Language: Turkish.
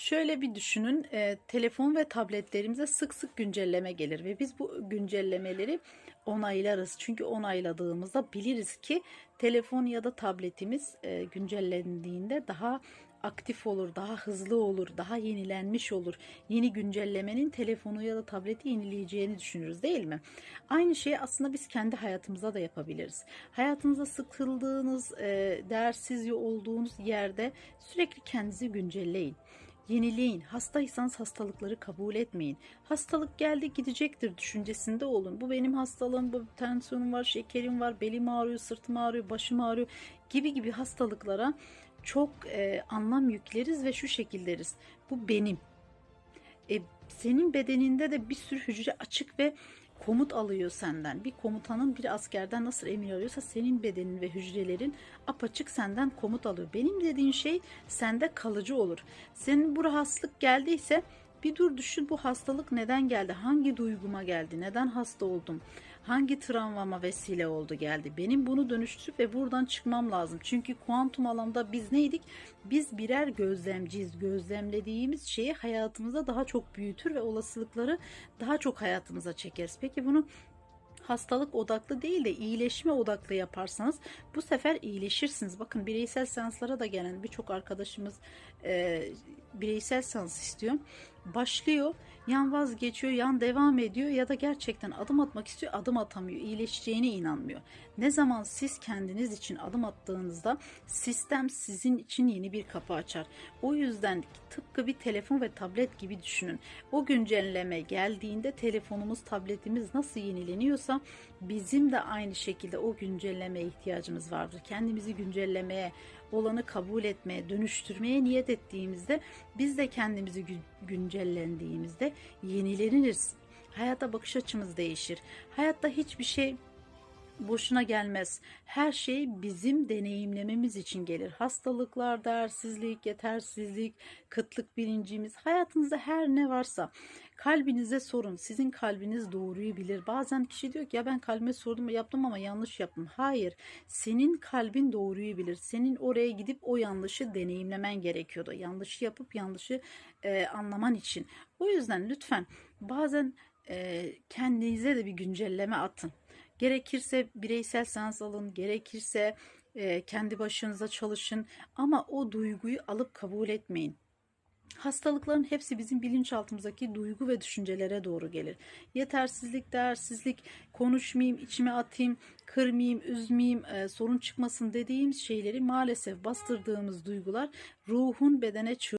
Şöyle bir düşünün, e, telefon ve tabletlerimize sık sık güncelleme gelir ve biz bu güncellemeleri onaylarız. Çünkü onayladığımızda biliriz ki telefon ya da tabletimiz e, güncellendiğinde daha aktif olur, daha hızlı olur, daha yenilenmiş olur. Yeni güncellemenin telefonu ya da tableti yenileyeceğini düşünürüz değil mi? Aynı şeyi aslında biz kendi hayatımıza da yapabiliriz. Hayatınızda sıkıldığınız, e, değersiz olduğunuz yerde sürekli kendinizi güncelleyin. Yenileyin. Hastaysanız hastalıkları kabul etmeyin. Hastalık geldi gidecektir düşüncesinde olun. Bu benim hastalığım, bu tansiyonum var, şekerim var, belim ağrıyor, sırtım ağrıyor, başım ağrıyor gibi gibi hastalıklara çok e, anlam yükleriz ve şu şekilleriz. Bu benim. E, senin bedeninde de bir sürü hücre açık ve komut alıyor senden. Bir komutanın bir askerden nasıl emir alıyorsa senin bedenin ve hücrelerin apaçık senden komut alıyor. Benim dediğin şey sende kalıcı olur. Senin bu rahatsızlık geldiyse bir dur düşün bu hastalık neden geldi? Hangi duyguma geldi? Neden hasta oldum? Hangi travmama vesile oldu geldi? Benim bunu dönüştürüp ve buradan çıkmam lazım. Çünkü kuantum alanda biz neydik? Biz birer gözlemciyiz. Gözlemlediğimiz şeyi hayatımızda daha çok büyütür ve olasılıkları daha çok hayatımıza çekeriz. Peki bunu hastalık odaklı değil de iyileşme odaklı yaparsanız bu sefer iyileşirsiniz. Bakın bireysel seanslara da gelen birçok arkadaşımız e, bireysel seans istiyor. Başlıyor, yan vazgeçiyor, yan devam ediyor ya da gerçekten adım atmak istiyor, adım atamıyor, iyileşeceğine inanmıyor. Ne zaman siz kendiniz için adım attığınızda sistem sizin için yeni bir kapı açar. O yüzden tıpkı bir telefon ve tablet gibi düşünün. O güncelleme geldiğinde telefonumuz, tabletimiz nasıl yenileniyorsa bizim de aynı şekilde o güncellemeye ihtiyacımız vardır. Kendimizi güncellemeye, olanı kabul etmeye, dönüştürmeye niyet ettiğimizde biz de kendimizi güncellendiğimizde yenileniriz. Hayata bakış açımız değişir. Hayatta hiçbir şey boşuna gelmez. Her şey bizim deneyimlememiz için gelir. Hastalıklar, değersizlik, yetersizlik, kıtlık bilincimiz, hayatınızda her ne varsa kalbinize sorun. Sizin kalbiniz doğruyu bilir. Bazen kişi diyor ki ya ben kalbime sordum yaptım ama yanlış yaptım. Hayır. Senin kalbin doğruyu bilir. Senin oraya gidip o yanlışı deneyimlemen gerekiyordu. Yanlışı yapıp yanlışı e, anlaman için. O yüzden lütfen bazen e, kendinize de bir güncelleme atın. Gerekirse bireysel seans alın, gerekirse e, kendi başınıza çalışın ama o duyguyu alıp kabul etmeyin. Hastalıkların hepsi bizim bilinçaltımızdaki duygu ve düşüncelere doğru gelir. Yetersizlik, değersizlik, konuşmayayım, içime atayım, kırmayayım, üzmeyeyim, e, sorun çıkmasın dediğimiz şeyleri maalesef bastırdığımız duygular ruhun bedene çığ